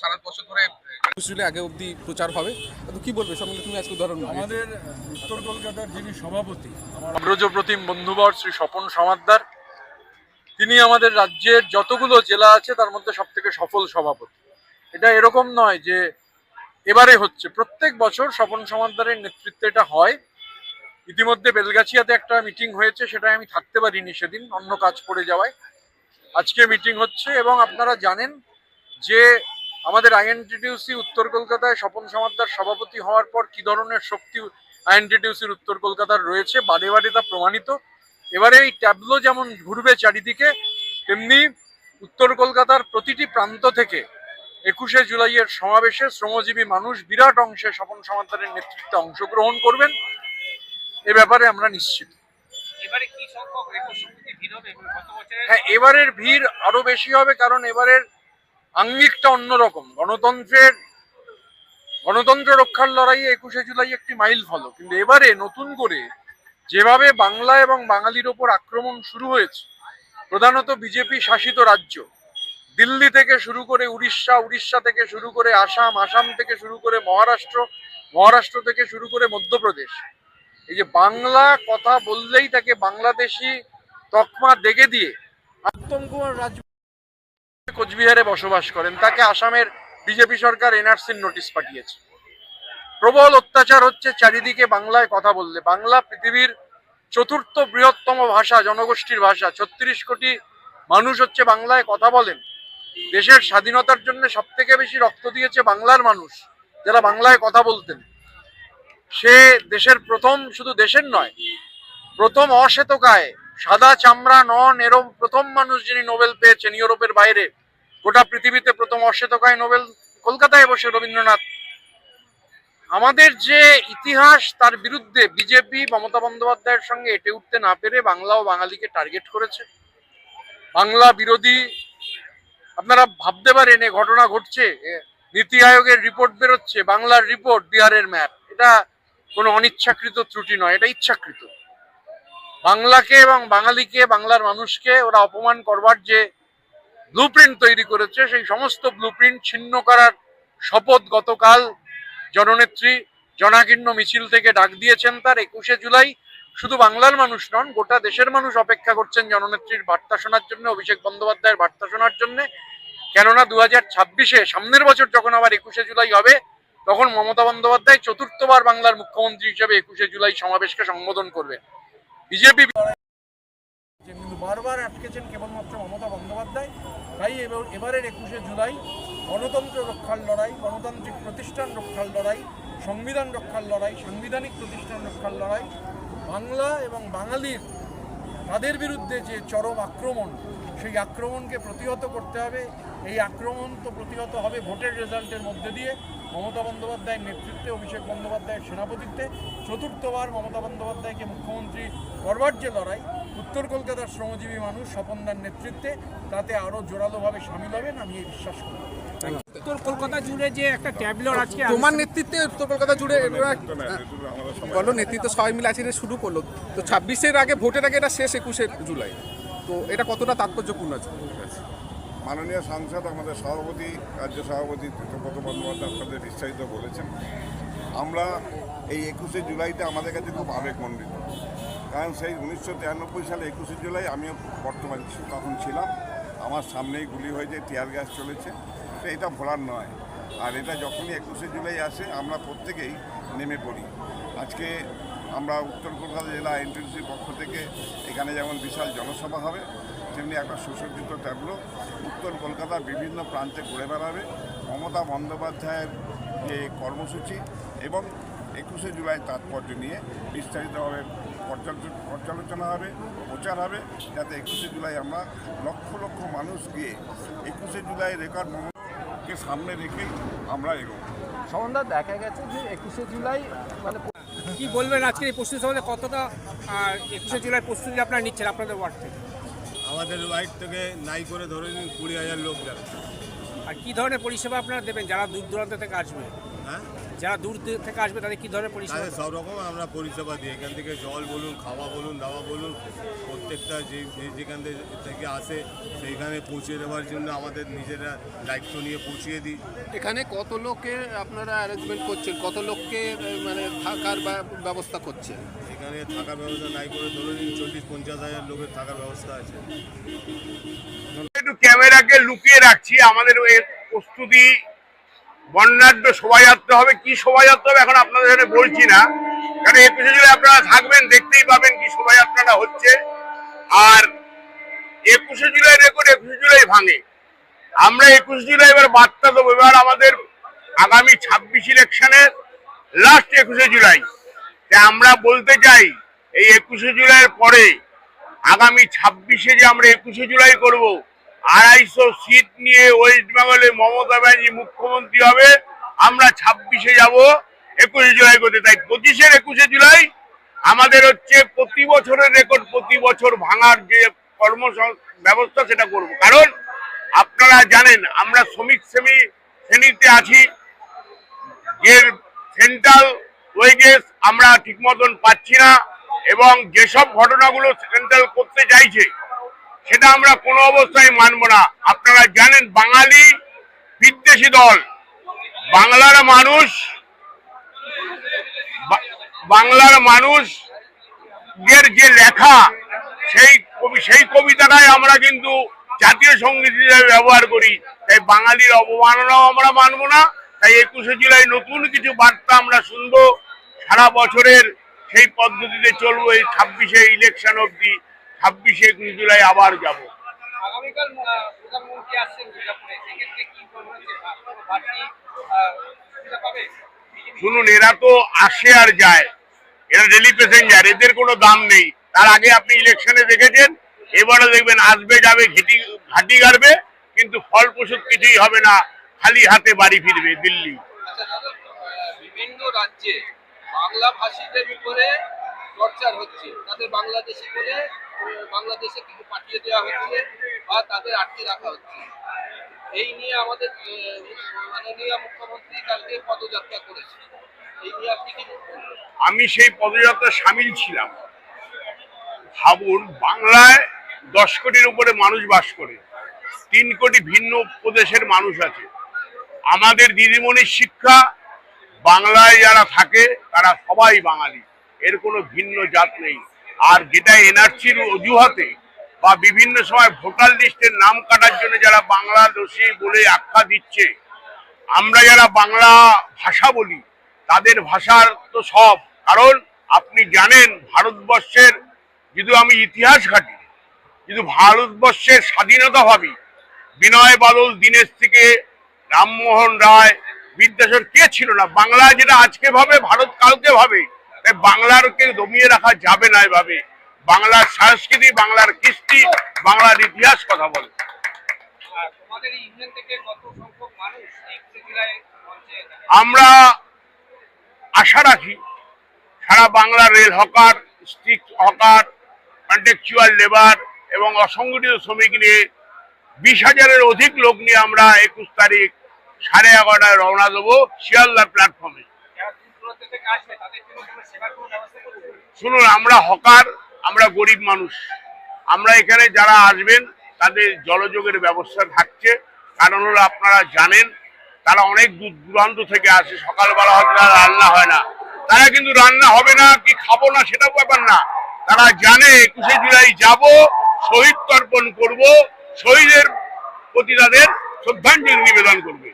সারা বছর ধরে জুলাই আগে অবধি প্রচার হবে। তো কি বলবে? সঙ্গে তুমি আজকে উদাহরণ আমাদের উত্তর কলকাতার যিনি সভাপতি অগ্রজপ্রতিম বন্ধুবর শ্রী স্বপন সমাদ্দার তিনি আমাদের রাজ্যের যতগুলো জেলা আছে তার মধ্যে সব থেকে সফল সভাপতি। এটা এরকম নয় যে এবারে হচ্ছে। প্রত্যেক বছর স্বপন সমাদ্দারের নেতৃত্বে এটা হয়। ইতিমধ্যে বেলগাছিয়াতে একটা মিটিং হয়েছে সেটা আমি থাকতে পারিনি সেদিন অন্য কাজ পড়ে যাওয়ায়। আজকে মিটিং হচ্ছে এবং আপনারা জানেন যে আমাদের আইএনটিটিউসি উত্তর কলকাতায় স্বপন সমাদ্দার সভাপতি হওয়ার পর কি ধরনের শক্তি আইএনটিটিউসির উত্তর কলকাতার রয়েছে? বারে বারে তা প্রমাণিত। এবারে এই ট্যাবলো যেমন ঘুরবে চারিদিকে তেমনি উত্তর কলকাতার প্রতিটি প্রান্ত থেকে একুশে জুলাইয়ের সমাবেশে শ্রমজীবী মানুষ বিরাট অংশে স্বপন সমাদ্দারের নেতৃত্বে অংশগ্রহণ করবেন। এ ব্যাপারে আমরা নিশ্চিত। হ্যাঁ এবারের ভিড় আরও বেশি হবে কারণ এবারের আঙ্গিকটা অন্যরকম। গণতন্ত্রের গণতন্ত্র রক্ষার লড়াইয়ে একুশে জুলাই একটি মাইল ফলক। কিন্তু এবারে নতুন করে যেভাবে বাংলা এবং বাঙালির ওপর আক্রমণ শুরু হয়েছে, প্রধানত বিজেপি শাসিত রাজ্য, দিল্লি থেকে শুরু করে উড়িষ্যা উড়িষ্যা থেকে শুরু করে আসাম আসাম থেকে শুরু করে মহারাষ্ট্র মহারাষ্ট্র থেকে শুরু করে মধ্যপ্রদেশ, এই যে বাংলা কথা বললেই তাকে বাংলাদেশি তকমা দেখে দিয়ে উত্তম কুমার কোচবিহারে বসবাস করেন, তাকে আসামের বিজেপি সরকার এনআরসির নোটিশ পাঠিয়েছে। প্রবল অত্যাচার হচ্ছে চারিদিকে বাংলায় কথা বললে। বাংলা পৃথিবীর চতুর্থ বৃহত্তম ভাষা, জনগোষ্ঠীর ভাষা। ছত্রিশ কোটি মানুষ হচ্ছে বাংলায় কথা বলেন। দেশের স্বাধীনতার জন্য সব থেকে বেশি রক্ত দিয়েছে বাংলার মানুষ যারা বাংলায় কথা বলতেন। সে দেশের প্রথম, শুধু দেশের নয়, প্রথম অশ্বেতকায় সাদা চামড়া নন এরম প্রথম মানুষ যিনি নোবেল পেয়েছেন ইউরোপের বাইরে গোটা পৃথিবীতে প্রথম অশ্বেতকায় নোবেল কলকাতায় বসে রবীন্দ্রনাথ। আমাদের যে ইতিহাস, তার বিরুদ্ধে বিজেপি, মমতা বন্দ্যোপাধ্যায়ের সঙ্গে এটে উঠতে না পেরে বাংলা ও বাঙালিকে টার্গেট করেছে। বাংলা বিরোধী, আপনারা ভাবতে পারেন, এ ঘটনা ঘটছে নীতি আয়োগের রিপোর্ট বেরোচ্ছে, বাংলার রিপোর্ট, বিহারের ম্যাপ। এটা কোনো অনিচ্ছাকৃত ত্রুটি নয়, এটা ইচ্ছাকৃত। বাংলাকে এবং বাঙালিকে, বাংলার মানুষকে ওরা অপমান করবার যে ব্লুপ্রিন্ট তৈরি করেছে, সেই সমস্ত ব্লুপ্রিন্ট ছিন্ন করার শপথ গতকাল জননেত্রী জনাকীর্ণ মিছিল থেকে ডাক দিয়েছেন তার। একুশে জুলাই শুধু বাংলার মানুষ নন, গোটা দেশের মানুষ অপেক্ষা করছেন জননেত্রীর বার্তা শোনার জন্য, অভিষেক বন্দ্যোপাধ্যায়ের বার্তা শোনার জন্য। কেননা দু হাজার ছাব্বিশে, সামনের বছর যখন আবার একুশে জুলাই হবে, তখন মমতা বন্দ্যোপাধ্যায় চতুর্থবার বাংলার মুখ্যমন্ত্রী হিসেবে একুশে জুলাই সমাবেশকে সম্বোধন করবে বিজেপি বারবার আটকেছেন কেবলমাত্র মমতা বন্দ্যোপাধ্যায়। তাই এবার এবারের একুশে জুলাই গণতন্ত্র রক্ষার লড়াই, গণতান্ত্রিক প্রতিষ্ঠান রক্ষার লড়াই, সংবিধান রক্ষার লড়াই, সাংবিধানিক প্রতিষ্ঠান রক্ষার লড়াই, বাংলা এবং বাঙালির তাদের বিরুদ্ধে যে চরম আক্রমণ, সেই আক্রমণকে প্রতিহত করতে হবে। এই আক্রমণ তো প্রতিহত হবে ভোটের রেজাল্টের মধ্যে দিয়ে। মমতা বন্দ্যোপাধ্যায়ের নেতৃত্বে অভিষেক বন্দ্যোপাধ্যায়ের সেনাপতিত্বে চতুর্থবার মমতা বন্দ্যোপাধ্যায়কে মুখ্যমন্ত্রী করবার যে লড়াই উত্তর কলকাতার শ্রমজীবী মানুষ স্বপনদার নেতৃত্বে তাতে আরও জোরালোভাবে সামিল হবেন আমি এই বিশ্বাস করি। উত্তর কলকাতা জুড়ে যে একটা ট্যাবলোর আজকে তোমার নেতৃত্বে উত্তর কলকাতা জুড়ে বলো নেতৃত্ব সবাই মিলে আজকে শুরু করল। তো ছাব্বিশের আগে ভোটের আগে এটা শেষ একুশে জুলাই। তো এটা কতটা তাৎপর্যপূর্ণ আছে। মাননীয় সাংসদ, আমাদের সভাপতি, রাজ্য সভাপতি তীর্থপদ বন্দ্যোপাধ্যায় আপনাদের বিস্তারিত বলেছেন। আমরা এই একুশে জুলাইতে আমাদের কাছে খুব আবেগমণ্ডিত। কারণ সেই উনিশশো তিরানব্বই সালে একুশে জুলাই আমিও বর্তমান তখন ছিলাম। আমার সামনেই গুলি হয়েছে টিয়ার গ্যাস চলেছে। তো এটা ভোলার নয়। আর এটা যখনই একুশে জুলাই আসে, আমরা প্রত্যেকেই নেমে পড়ি। আজকে আমরা উত্তর কলকাতা জেলা এনটিসির পক্ষ থেকে এখানে যেমন বিশাল জনসভা হবে তেমনি একটা সুসজ্জিত ট্যাবলো উত্তর কলকাতার বিভিন্ন প্রান্তে ঘুরে বেড়াবে। মমতা বন্দ্যোপাধ্যায়ের যে কর্মসূচি এবং একুশে জুলাই তাৎপর্য নিয়ে বিস্তারিতভাবে পর্যালোচনা হবে প্রচার হবে যাতে একুশে জুলাই আমরা লক্ষ লক্ষ মানুষ গিয়ে একুশে জুলাই রেকর্ড মমতাকে সামনে রেখেই আমরা এগোবো। সমানদা দেখা গেছে যে একুশে জুলাই মানে কি বলবেন আজকে এই প্রস্তুতি সম্বন্ধে কতটা একুশে জুলাই প্রস্তুতি আপনারা নিচ্ছেন আপনাদের ওয়ার্ড? থেকে আমাদের ওয়াইড থেকে নাই করে ধরে নিন কুড়ি হাজার লোক যাবে। আর কি ধরনের পরিষেবা আপনারা দেবেন? যারা দূর দূরান্ত থেকে আসবে। হ্যাঁ? যারা দূর দূর থেকে আসবে তাদের কি ধরনের পরিষেবা? তাদের সব রকম আমরা পরিষেবা দিই। এখান থেকে জল বলুন খাওয়া বলুন দাওয়া বলুন প্রত্যেকটা যে যে যেখান থেকে- থেকে আসে সেইখানে পৌঁছে দেওয়ার জন্য আমাদের নিজেরা দায়িত্ব নিয়ে পৌঁছিয়ে দিই। এখানে কত লোকের আপনারা অ্যারেঞ্জমেন্ট করছেন? কত লোককে মানে থাকার বা- ব্যবস্থা করছেন? এখানে থাকার ব্যবস্থা নাই করে ধরে নিন চল্লিশ, পঞ্চাশ হাজার লোকের থাকার ব্যবস্থা আছে। একটু ক্যামেরাকে লুকিয়ে রাখছি, আমাদের ওই প্রস্তুতি, বর্ণাঢ্য শোভাযাত্রা হবে। কি শোভাযাত্রা হবে এখন আপনাদের সাথে বলছি না। কারণ একুশে জুলাই আপনারা থাকবেন, দেখতেই পাবেন কি শোভাযাত্রাটা হচ্ছে। আর একুশে জুলাই রেকর্ড একুশে জুলাই ভাঙে। আমরা একুশে জুলাই এবার বার্তা দেবো। এবার আমাদের আগামী ছাব্বিশ ইলেকশনের লাস্ট একুশে জুলাই। তাই আমরা বলতে চাই, এই একুশে জুলাইয়ের পরে, আগামী ছাব্বিশে যে আমরা একুশে জুলাই করব, আড়াইশো সিট নিয়ে ওয়েস্ট বেঙ্গলে মমতা ব্যানার্জি মুখ্যমন্ত্রী হবে, আমরা ছাব্বিশে যাব একুশে জুলাই করতে। তাই পঁচিশের একুশে জুলাই আমাদের হচ্ছে প্রতি বছরের রেকর্ড, প্রতি বছর ভাঙার যে কর্ম ব্যবস্থা সেটা করব। কারণ আপনারা জানেন, আমরা শ্রমিক শ্রেণি, শ্রেণীতে আছি, যে সেন্ট্রাল ওয়েজেস আমরা ঠিক মতন পাচ্ছি না এবং যেসব ঘটনাগুলো সেন্ট্রাল করতে চাইছে, সেটা আমরা কোনো অবস্থায় মানব না। আপনারা জানেন, বাঙালি বিদ্বেষী দল। বাংলার মানুষ বাংলার মানুষ এর যে লেখা, সেই কবি, সেই কবিতাটাই আমরা কিন্তু জাতীয় সংগীত হিসেবে ব্যবহার করি। তাই বাঙালির অবমাননাও আমরা মানব না তাই একুশে জুলাই নতুন কিছু বার্তা আমরা শুনব। সারা বছরের সেই পদ্ধতিতে চলবো এই ছাব্বিশে ইলেকশন অবধি ছাব্বিশে একুশে জুলাই আবার যাব। শুনুন এরা তো আসে আর যায়। এরা ডেলি প্যাসেঞ্জার এদের কোনো দাম নেই। তার আগে আপনি ইলেকশনে দেখেছেন এবারে দেখবেন আসবে যাবে ঘেটি ঘাটি গাড়বে কিন্তু ফল প্রসূত কিছুই হবে না। খালি হাতে বাড়ি ফিরবে দিল্লি। বিভিন্ন রাজ্যে বাংলা ভাষীদের উপরে টর্চার হচ্ছে। তাদের বাংলাদেশি বলে বাংলাদেশে কিছু পাঠিয়ে দেওয়া হচ্ছে বা তাদের আটকে রাখা হচ্ছে। এই নিয়ে আমাদের মাননীয় মুখ্যমন্ত্রী কালকে পদযাত্রা করেছে এই নিয়ে আপনি কি আমি সেই পদযাত্রা সামিল ছিলাম। ভাবুন বাংলায় দশ কোটির উপরে মানুষ বাস করে। তিন কোটি ভিন্ন প্রদেশের মানুষ আছে। আমাদের দিদিমণির শিক্ষা, বাংলায় যারা থাকে, তারা সবাই বাঙালি। এর কোনো ভিন্ন জাত নেই। আর যেটা এনআরসির অজুহাতে বা বিভিন্ন সময় ভোটার লিস্টের নাম কাটার জন্য যারা বাংলা দোষী বলে আখ্যা দিচ্ছে, আমরা যারা বাংলা ভাষা বলি, তাদের ভাষার তো সব। কারণ আপনি জানেন, ভারতবর্ষের যদি আমি ইতিহাস ঘাটি, যদি ভারতবর্ষের স্বাধীনতা ভাবি, বিনয় বাদল দীনেশ থেকে রামমোহন রায় বিদ্যাসাগর কে ছিল না? বাংলা যেটা আজকে ভাবে ভারত কালকে ভাবে তাই বাংলারকে দমিয়ে রাখা যাবে না এভাবে। বাংলার সংস্কৃতি বাংলার কৃষ্টি বাংলার ইতিহাস কথা বলে। আমরা আশা রাখি সারা বাংলার রেল হকার স্টিক হকার কন্ট্রাকচুয়াল লেবার এবং অসংগঠিত শ্রমিক নিয়ে বিশ হাজারের অধিক লোক নিয়ে আমরা একুশ তারিখ সাড়ে এগারোটায় রওনা দেবো শিয়ালদার প্ল্যাটফর্মে শুনুন, আমরা হকার, আমরা গরিব মানুষ। আমরা এখানে যারা আসবেন, তাদের জলযোগের ব্যবস্থা থাকছে। কারণ হলো আপনারা জানেন, তারা অনেক দূর দূরান্ত থেকে আসে, সকালবেলা হয়তো তারা রান্না হয় না। তারা কিন্তু রান্না হবে না, কি খাব না, সেটাও ব্যাপার না। তারা জানে, একুশে জুলাই যাব, শহীদ তর্পণ করব, শহীদের প্রতি তাদের শ্রদ্ধাঞ্জলি নিবেদন করবে।